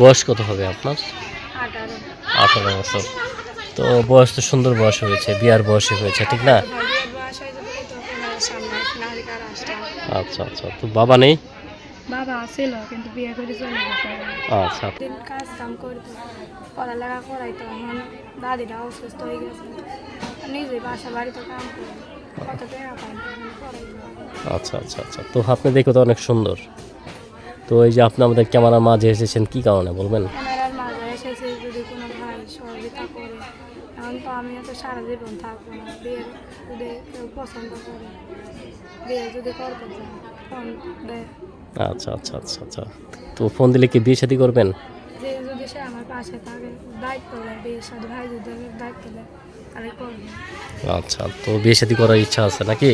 বয়স কত হবে আপনার? আঠারো। বছর। তো বয়স তো সুন্দর বয়স হয়েছে বিয়ার বয়সে হয়েছে ঠিক না? আচ্ছা আচ্ছা। তো বাবা নেই? বাবা কিন্তু বিয়ে করে চলে আচ্ছা। দিন কাজ কাম করতো পড়ালেখা করাইতো এখন দাদিটা অসুস্থ হয়ে গেছে। নিজে বাসা বাড়িতে কাম করে কত টাকা পাই না, এখন পড়াইতো। আচ্ছা আচ্ছা আচ্ছা। তো আপনি দেখো তো অনেক সুন্দর। তো এই যে আপনি আমাদের ক্যামেরার মাঝে এসেছেন কি কারণে বলবেন? ক্যামেরার মাঝে এসেছে যদি কোনো ভাই সহযোগিতা করে এখন তো আমি তো সারা জীবন থাকব না বিয়ে যদি কেউ পছন্দ করে বিয়ে যদি করতে চায় ফোন দেয় আচ্ছা আচ্ছা আচ্ছা আচ্ছা। তো ফোন দিলে কি বিয়ে শাদী করবেন? যে যদি সে আমার পাশে থাকে দায়িত্ব নেয় বিয়ের সাথে ভাই যদি দায়িত্ব নেয় তাহলে করবে। আচ্ছা তো বিয়ে শাদী করার ইচ্ছা আছে নাকি?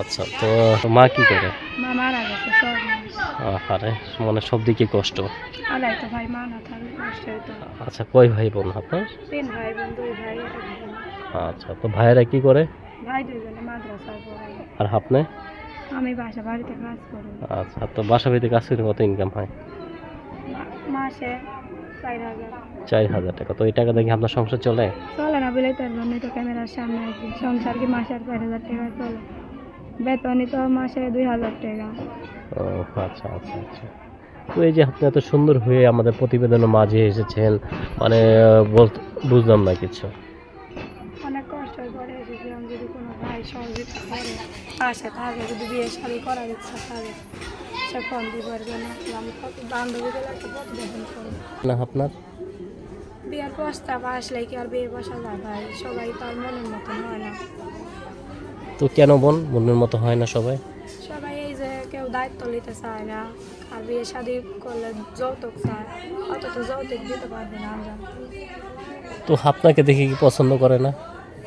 আচ্ছা তো মা কি করে? মা মারা গেছে সব আরে মানে সব দিকে কষ্ট আচ্ছা কয় ভাই বোন আপনার? তিন ভাই ভাই আচ্ছা তো ভাইয়েরা কি করে? আর আপনি? আমি বাসা বাড়িতে কাজ করি। আচ্ছা তো বাসা বাড়িতে কাজ করে কত ইনকাম হয়? মাসে চার হাজার। চার হাজার টাকা। তো এই টাকা দেখে আপনার সংসার চলে? চলে না বলেই তার জন্যই তো ক্যামেরার সামনে আছি। সংসার কি মাসে আর চার হাজার টাকা চলে? বেতনই তো মাসে দুই হাজার টাকা। ও আচ্ছা আচ্ছা আচ্ছা। তো এই যে আপনি এত সুন্দর হয়ে আমাদের প্রতিবেদনের মাঝে এসেছেন মানে বুঝলাম না কিছু। অনেক কষ্ট করে এসেছিলাম যদি কোনো ভাই সহযোগিতা করে পাশে থাকে যদি বিয়ে শাড়ি করার ইচ্ছা থাকে সে ফোন দিয়ে পারবে না আমি বান্ধবীদের একটা প্রতিবেদন করব। না আপনার? বিয়ের প্রস্তাব আসলে কি আর বিয়ে বসা যায় ভাই সবাই তার মনের মতন হয় না। তো কেন বোন? মনের মতো হয় না সবাই? কেউ দায়িত্ব নিতে চায় না। আর বিয়ে শাদি করলে যৌতুক চায় অত তো যৌতুক দিতে পারবে না আমরা। তো আপনাকে দেখে কি পছন্দ করে না?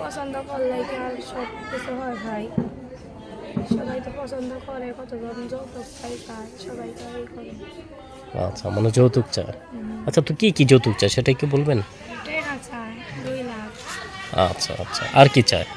পছন্দ করলে কি আর সব কিছু হয় ভাই। সবাই তো পছন্দ করে কতজন যৌতুক চাই চায় সবাই তো এই করে। আচ্ছা মানে যৌতুক চায়। আচ্ছা তো কি কি যৌতুক চায় সেটা কি বলবেন? টাকা চায় দুই লাখ। আচ্ছা আচ্ছা আর কি চায়?